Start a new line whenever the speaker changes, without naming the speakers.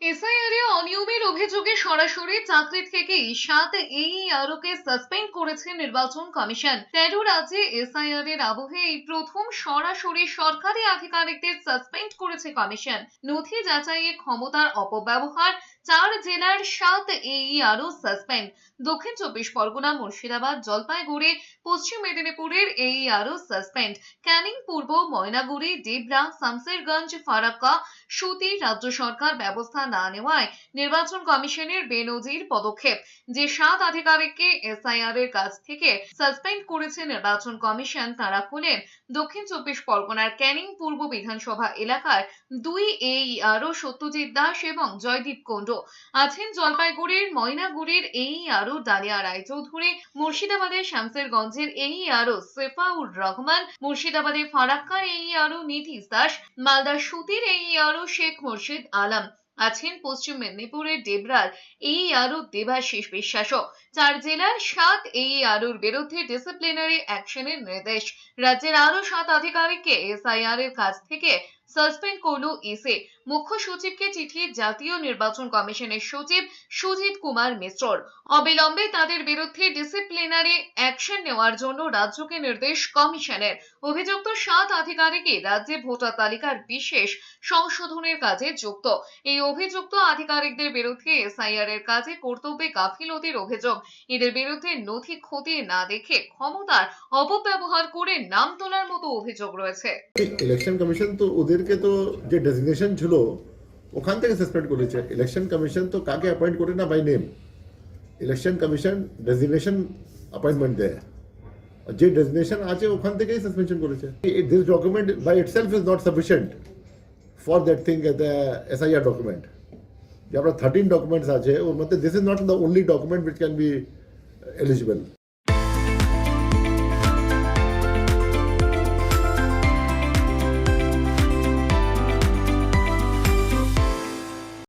এসআইআরে অনিয়মের অভিযোগে সরাসরি চাকরি থেকেই সাত এই কে সাসপেন্ড করেছে নির্বাচন কমিশন। তেরো রাজ্যে এসআইআর এর আবহে এই প্রথম সরাসরি সরকারি আধিকারিকদের সাসপেন্ড করেছে কমিশন। নথি যাচাইয়ে ক্ষমতার অপব্যবহার চার জেলার সাত এই আরও সাসপেন্ড দক্ষিণ চব্বিশ পরগনা, মুর্শিদাবাদ, জলপাইগুড়ি, পশ্চিম মেদিনীপুরের এই আরও সাসপেন্ড ক্যানিং পূর্ব ময়নাগুড়ি, ডেবরা, শামসেরগঞ্জ, ফারাক্কা, সুতি রাজ্য সরকার ব্যবস্থা না নেওয়ায় নির্বাচন কমিশনের বেনজির পদক্ষেপ। যে সাত আধিকারিককে এসআইআর এর কাছ থেকে সাসপেন্ড করেছে নির্বাচন কমিশন, তারা হলেন দক্ষিণ চব্বিশ পরগনার ক্যানিং পূর্ব বিধানসভা এলাকার দুই এই আরও সত্যজিৎ দাস এবং জয়দীপ কুণ্ডু আছেন জলপাইগুড়ির, ময়নাগুড়ির এই আরও ডালিয়া রায়চৌধুরী, মুর্শিদাবাদের, শামসেরগঞ্জের এই আরও, সেফাউর রহমান, মুর্শিদাবাদের ফারাক্কার এই আরও নিধিস দাস মালদার সুতির এই আরও, শেখ মুর্শিদ আলম আছেন পশ্চিম মেদিনীপুরের ডেবরার এই আরও দেবাশিস বিশ্বাসও। চার জেলার সাত এই আরুর বিরুদ্ধে ডিসিপ্লিনারি অ্যাকশনের নির্দেশ। রাজ্যের আরও সাত আধিকারিককে এসআইআর এর কাছ থেকে সাসপেন্ড করল ইসি মুখ্য সচিবকে চিঠি জাতীয় নির্বাচন কমিশনের সচিব সুজিত কুমার মিশ্রর। অবিলম্বে তাদের বিরুদ্ধে ডিসিপ্লিনারি অ্যাকশন নেওয়ার জন্য রাজ্যকে নির্দেশ কমিশনের। অভিযুক্ত সাত আধিকারিকই রাজ্যে ভোটার তালিকার বিশেষ সংশোধনের কাজে যুক্ত। এই অভিযুক্ত আধিকারিকদের বিরুদ্ধে এসআইআর এর কাজে কর্তব্যে গাফিলতির অভিযোগ। এদের বিরুদ্ধে নথি খতিয়ে না দেখে ক্ষমতার অপব্যবহার করে নাম তোলার মতো অভিযোগ রয়েছে।
ইলেকশন কমিশন তো ওদেরকে তো যে ডেজিগনেশন ছিল ওখান থেকে সাসপেন্ড করেছে ইলেকশন কমিশন তো কাকে অ্যাপয়েন্ট করে না by name Election Commission designation appointment দেয় আর যে ডেজিগনেশন আছে ওখান থেকেই সাসপেনশন করেছে this document by itself is not sufficient for that thing the SIR document যে আপনার থার্টিন ডকুমেন্টস আছে ওর মধ্যে this is not the only document which can be eligible